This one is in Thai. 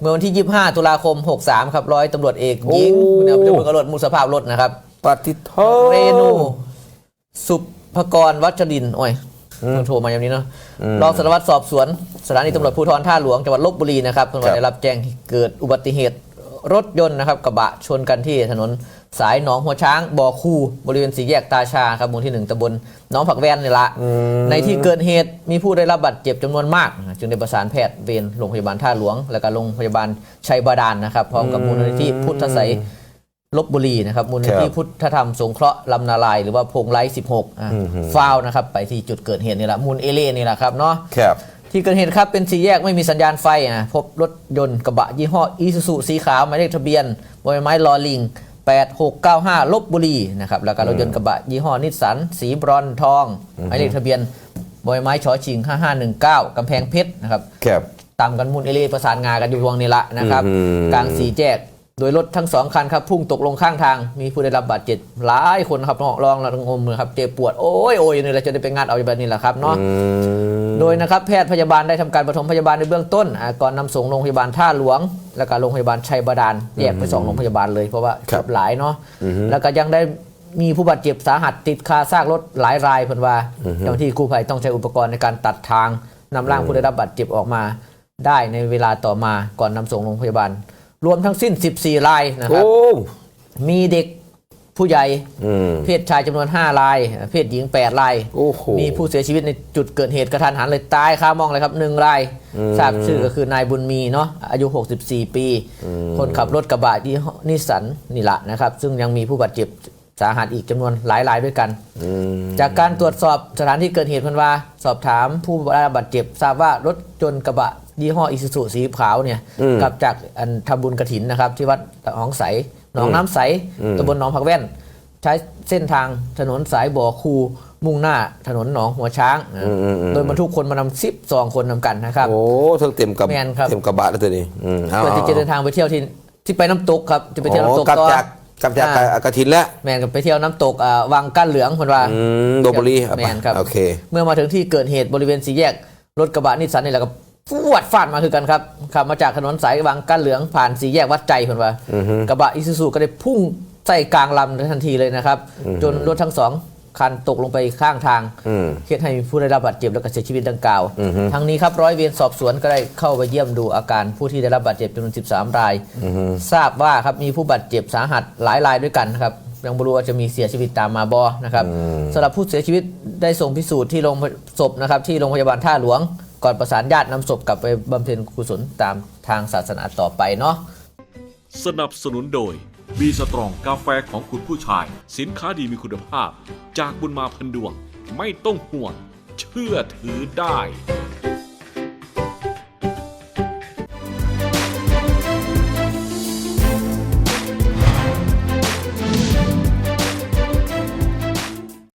เมื่อวันที่ 25 ตุลาคม 63 ครับร้อยตำรวจเอกหญิงโอ้นะครับตำรวจกรดมูลสภาพรถนะครับปฏิโทเรนูสุภกรวัชรินทร์โอ้ยต้องโทรมาอย่างนี้เนาะรองสารวัตรสอบสวนสถานีตำรวจภูธรท่าหลวงจังหวัดลบบุรีนะครับตำรวจได้รับแจ้งเกิดอุบัติเหตุ รถยนต์นะครับกระบะชนกันที่ถนนสายหนองหัวช้างบ่อคูบริเวณสี่แยกตาชาครับหมู่ที่หนึ่งตำบลหนองผักแวนนี่ละ ในที่เกิดเหตุมีผู้ได้รับบาดเจ็บจำนวนมาก จึงได้ประสานแพทย์เวรโรงพยาบาลท่าหลวง และก็โรงพยาบาลชัยบาดาลนะครับพร้อมกับมูลนิธิพุทธไสยลบบุรีนะครับมูลนิธิพุทธธรรมสงเคราะห์ลำนาลาย หรือว่าพงไลท์16อะฟาวนะครับไปที่จุดเกิดเหตุนี่แหละมูลเอเล่นี่แหละครับเนาะครับ ที่เกิดเหตุครับเป็นสี่แยกไม่มีสัญญาณไฟอะพบรถยนต์กระบะยี่ห้ออีซูซูสีขาวหมายเลขทะเบียนบอยไม้ลอลิง 8695ลบบุรีนะครับแล้วก็รถยนต์กระบะยี่ห้อนิสสันสีบรอนซ์ทองหมายเลขทะเบียนบอยไม้ชอชิง 5519กำแพงเพชรนะครับครับตามกันมูลเอเล่ประสานงากันอยู่วงนี้ละนะครับอืมกลางสี่แยกโดยรถทั้งสองคันครับพุ่งตกลงข้างทาง มีผู้ได้รับบาดเจ็บหลายคนครับรองระงมเลยครับเจ็บปวดโอ้ยโอ้ยอยู่นี่แหละจะได้ไปงานเอาแบบนี้แหละครับเนาะอืม โดยนะครับแพทย์พยาบาลได้ทำการปฐมพยาบาลในเบื้องต้นอ่าก่อนนำส่งโรงพยาบาลท่าหลวง แล้วก็โรงพยาบาลชัยบาดาลแยกไปสองโรงพยาบาลเลยเพราะว่าครับหลายเนาะแล้วก็ยังได้มีผู้บาดเจ็บสาหัสติดคาซากรถหลายรายเพิ่นว่าเจ้าหน้าที่กู้ภัยต้องใช้อุปกรณ์ในการตัดทางนำร่างผู้ได้รับบาดเจ็บออกมา ได้ในเวลาต่อมาก่อนนำส่งโรงพยาบาล รวมทั้งสิ้น 14 รายนะคโอ้รับมีเด็ก ผู้ใหญ่อืม เพศชายจำนวน 5 ราย เพศหญิง 8 ราย โอ้โห มีผู้เสียชีวิตในจุดเกิดเหตุกระทันหันเลยตายคามองเลยครับหนึ่งรายทราบชื่อก็คือนายบุญมีเนาะอายุ 64 ปี คนขับรถกระบะยี่ห้อนิสสันนี่แหละนะครับ ซึ่งยังมีผู้บาดเจ็บสาหัสอีกจำนวนหลายรายด้วยกัน จากการตรวจสอบสถานที่เกิดเหตุเพันว่า สอบถามผู้ได้รับบาดเจ็บ ทราบว่ารถยนต์กระบะยี่ห้ออิซูซุสีขาวเนี่ยกลับจากอันทำบุญกระถินนะครับ ที่วัดหนองใส หนองน้ำใสตำบลหนองผักแว่น ใช้เส้นทางถนนสายบ่อคูมุ่งหน้าถนนหนองหัวช้างนะโดยบรรทุกคนมานำซิบสองคนนำกันนะครับ โอ้ทั้งเต็มกับแม่นครับเต็มกระบะแล้วตัวนี้อืมเอาเพื่อที่จะเดินทางไปเที่ยวที่ที่ไปน้ำตกครับจะไปเที่ยวโอ้น้ำตกกลับต่อจากกลับจากอ่ากระถินแล้วแมนกับไปเที่ยวน้ำตกอ่าวังกั้นเหลืองคนว่าอืมโดบุรีอะแมนครับโอเค เมื่อมาถึงที่เกิดเหตุบริเวณสี่แยกรถกระบะนิสสันนี่แหละก็ ฟวดฟาดมาคือกันครับขับมาจากถนนสายวังกั้นเหลืองผ่านสี่แยกวัดใจคนว่ากระบะอิซูซุก็ได้พุ่งใส่กลางลำทันทีเลยนะครับ จนรถทั้งสองคันตกลงไปข้างทางอืมเหตุให้มีผู้ได้รับบาดเจ็บและก็เสียชีวิตดังกล่าว ทั้งนี้ครับร้อยเวรสอบสวนก็ได้เข้าไปเยี่ยมดูอาการผู้ที่ได้รับบาดเจ็บจำนวน 13 ราย ทราบว่าครับมีผู้บาดเจ็บสาหัสหลายรายด้วยกันครับยังไม่รู้ว่าจะมีเสียชีวิตตามมาบอนะครับสำหรับผู้เสียชีวิตได้ส่งพิสูจน์ที่โรงศพนะครับที่โรงพยาบาลท่าหลวง ก่อนประสานญาตินำศพกลับไปบำเพ็ญกุศลตามทางศาสนาต่อไปเนาะสนับสนุนโดยบีสตรองกาแฟของคุณผู้ชาย สินค้าดีมีคุณภาพ จากบุญมาพันดวง ไม่ต้องห่วง เชื่อถือได้